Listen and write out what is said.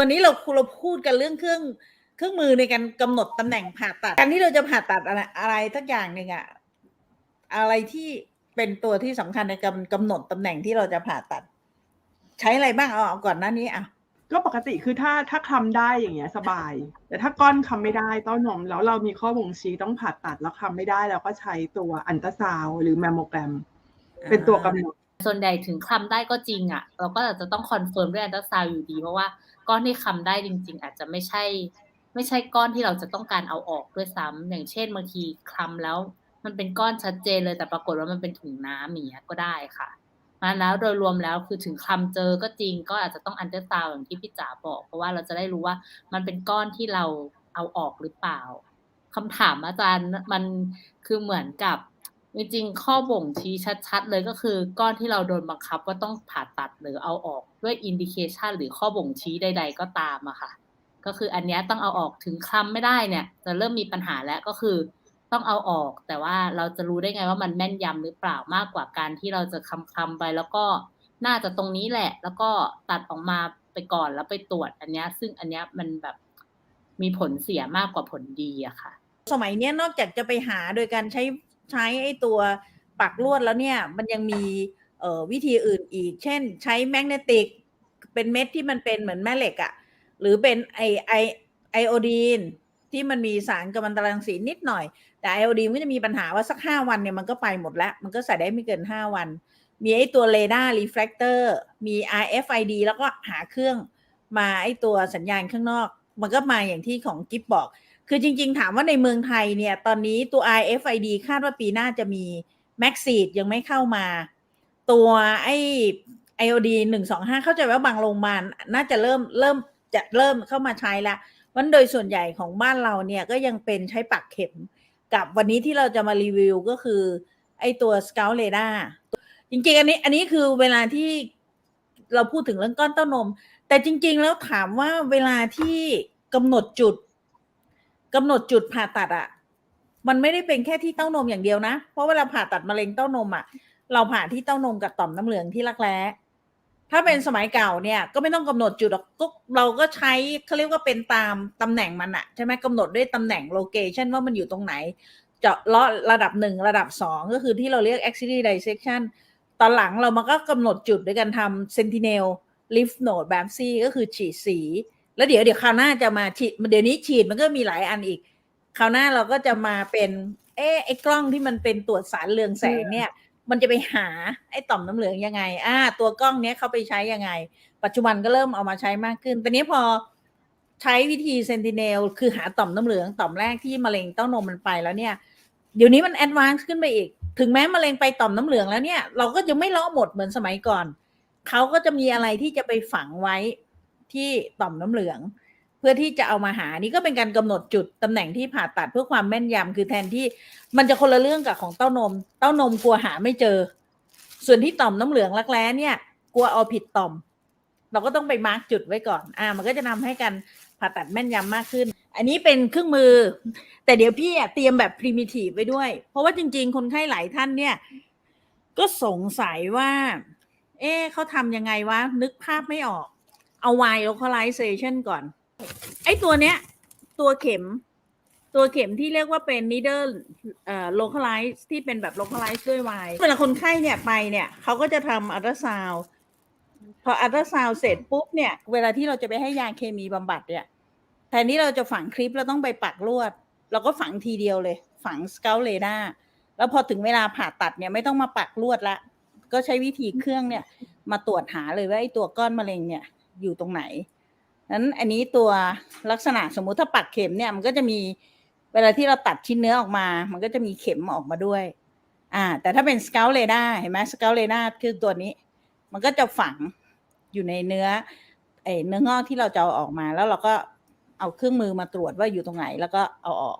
วันนี้เราเราพูดกันเรื่องเครื่องเครื่องมือในการกำหนดตำแหน่งผ่าตัด การที่เราจะผ่าตัดอะไรอะไรทักอย่างหนึ่งอะอะไรที่เป็นตัวที่สำคัญในการกำหนดตำแหน่งที่เราจะผ่าตัด ใช้อะไรบ้างเอาเอาก่อนหน้านี้อะก็ปกติคือถ้าถ้าคลำได้อย่างเงี้ยสบาย แต่ถ้าก้อนคลำไม่ได้เต้านมแล้วเรามีข้อบ่งชี้ต้องผ่าตัดแล้วคลำไม่ได้เราก็ใช้ตัวอันตราซาวหรือแมมโมแกรม เป็นตัวกำหนด ส่วนใหญ่ถึงคลำได้ก็จริงอะ่ะ เราก็อาจจะต้องคอนเฟิร์มด้วยอันตราซาวอยู่ดี เพราะว่าก้อนที่คลำได้จริง ๆ อาจจะไม่ใช่ ไม่ใช่ก้อนที่เราจะต้องการเอาออกด้วยซ้ำอย่างเช่นบางทีคลำแล้ว มันเป็นก้อนชัดเจนเลยแต่ปรากฏว่ามันเป็นถุงน้ำอย่างเงี้ยก็ได้ค่ะมาแล้วโดยรวมแล้วคือถึงคลำเจอก็จริงก็อาจจะต้องอันเดอร์ซาวอย่างที่พี่จ๋าบอก เพราะว่าเราจะได้รู้ว่ามันเป็นก้อนที่เราเอาออกหรือเปล่าคำถามอาจารย์มันคือเหมือนกับ จริงๆข้อบ่งชี้ชัด ๆ เลยก็คือ ก้อนที่เราโดนบังคับว่าต้องผ่าตัดหรือเอาออกด้วยอินดิเคชันหรือข้อบ่งชี้ใด ๆ ก็ตามอะค่ะ ก็คืออันนี้ต้องเอาออกถึงคลำไม่ได้เนี่ย จะเริ่มมีปัญหาแล้วก็คือ ต้องเอาออก แต่ว่าเราจะรู้ได้ไงว่ามันแม่นยำหรือเปล่ามากกว่าการที่เราจะคำคำไป แล้วก็น่าจะตรงนี้แหละ แล้วก็ตัดออกมาไปก่อนแล้วไปตรวจอันนี้ซึ่งอันนี้มันแบบมีผลเสียมากกว่าผลดีอะค่ะ สมัยนี้นอกจากจะไปหาโดยการใช้ ใช้ไอ้ตัวปักลวดแล้วเนี่ย มันยังมีวิธีอื่นอีก เช่น ใช้แมกเนติกเป็นเม็ดที่มันเป็นเหมือนแม่เหล็กอะ่ะ หรือเป็นไอไอไอโอดีนที่มันมีสารกัมมันตรังสีนิดหน่อย แต่ไอโอดีนก็จะมีปัญหาว่าสักห้าวันเนี่ยมันก็ไปหมดแล้ว มันก็ใส่ได้ไม่เกินห้าวัน มีไอตัวเรดาร์รีเฟล็กเตอร์มี RFID แล้วก็หาเครื่องมาไอตัวสัญญาณข้างนอก มันก็มาอย่างที่ของกิฟบอก คือจริง ๆ ถามว่าในเมืองไทยเนี่ย ตอนนี้ตัว RFID คาดว่าปีหน้าจะมี m a x ซีดยังไม่เข้ามา ตัวไอ้ IOD หนึ่งสองห้าเข้าใจว่าบางโรงพยาบาลน่าจะเริ่มเริ่มจะเริ่มเข้ามาใช้ละวันโดยส่วนใหญ่ของบ้านเราเนี่ยก็ยังเป็นใช้ปักเข็ม กับวันนี้ที่เราจะมารีวิวก็คือ ไอ้ตัว Scout Radar จริงๆ อันนี้อันนี้คือเวลาที่เราพูดถึงเรื่องก้อนเต้านม แต่จริง ๆ แล้วถามว่าเวลาที่กำหนดจุด กำหนดจุดผ่าตัดอะมันไม่ได้เป็นแค่ที่เต้านมอย่างเดียวนะ เพราะเวลาผ่าตัดมะเร็งเต้านมอะเราผ่าที่เต้านมกับต่อมน้ำเหลืองที่รักแร้ถ้าเป็นสมัยเก่าเนี่ยก็ไม่ต้องกำหนดจุดหรอกก็เราก็ใช้เขาเรียกว่าเป็นตามตำแหน่งมันอะใช่ไหมกำหนดด้วยตำแหน่งโลเคชันว่ามันอยู่ตรงไหน เจาะเลาะระดับหนึ่งระดับสองก็คือที่เราเรียก axillary dissection ตอนหลังเรามาก็กำหนดจุดด้วยการทำ sentinel lymph node biopsy ก็คือฉีดสี แล้วเดี๋ยวเดี๋ยวคราวหน้าจะมาฉีดเดี๋ยวนี้ฉีดมันก็มีหลายอันอีก คราวหน้าเราก็จะมาเป็น เอ๊ะไอ้กล้องที่มันเป็นตรวจสารเรืองแสงเนี่ย มันจะไปหาไอ้ต่อมน้ำเหลืองยังไง อ่า ตัวกล้องเนี้ยเขาไปใช้ยังไง ปัจจุบันก็เริ่มเอามาใช้มากขึ้นตอนนี้พอใช้วิธีเซนติเนลคือหาต่อมน้ำเหลืองต่อมแรกที่มะเร็งเต้านมมันไปแล้วเนี่ย เดี๋ยวนี้มันแอดวานซ์ขึ้นไปอีก ถึงแม้มะเร็งไปต่อมน้ำเหลืองแล้วเนี่ย เราก็ยังไม่เลาะหมดเหมือนสมัยก่อนเขาก็จะมีอะไรที่จะไปฝังไว้ ที่ต่อมน้ำเหลือง เพื่อที่จะเอามาหานี่ก็เป็นการกำหนดจุดตำแหน่งที่ผ่าตัดเพื่อความแม่นยำคือแทนที่มันจะคนละเรื่องกับของเต้านม เต้านมกลัวหาไม่เจอ ส่วนที่ต่อมน้ำเหลืองรักแร้เนี่ย กลัวเอาผิดต่อม เราก็ต้องไปมาร์กจุดไว้ก่อน อ่า มันก็จะทำให้การผ่าตัดแม่นยำมากขึ้น อันนี้เป็นเครื่องมือ แต่เดี๋ยวพี่เตรียมแบบ primitive ไว้ด้วย เพราะว่าจริง ๆ คนไข้หลายท่านเนี่ย ก็สงสัยว่า เอ๊เขาทำยังไงวะ นึกภาพไม่ออก เอา Y localization ก่อน ไอ้ตัวเนี้ย ตัวเข็ม ตัวเข็มที่เรียกว่าเป็น needle เอ่อ localize ที่เป็นแบบ localize ด้วย Y เวลาคนไข้เนี่ยไปเนี่ยเขาก็จะทำอัลตราซาวพออัลตราซาวเสร็จปุ๊บเนี่ย เวลาที่เราจะไปให้ยาเคมีบำบัดเนี่ยแทนที่เราจะฝังคลิปเราต้องไปปักลวด เราก็ฝังทีเดียวเลย ฝังสเกลเลด้าแล้วพอถึงเวลาผ่าตัดเนี่ยไม่ต้องมาปักลวดละก็ใช้วิธีเครื่องเนี่ย มาตรวจหาเลยว่าไอ้ตัวก้อนมะเร็งเนี่ย อยู่ตรงไหนนั้นอันนี้ตัวลักษณะสมมุติถ้าปักเข็มเนี่ยมันก็จะมีเวลาที่เราตัดชิ้นเนื้อออกมา มันก็จะมีเข็มออกมาด้วย อ่า แต่ถ้าเป็นสเกลเลดาเห็นไหมสเกลเลดาคือตัวนี้ มันก็จะฝังอยู่ในเนื้อเอเนื้องอกที่เราจะเอาออกมาแล้วเราก็เอาเครื่องมือมาตรวจว่าอยู่ตรงไหนแล้วก็เอาออก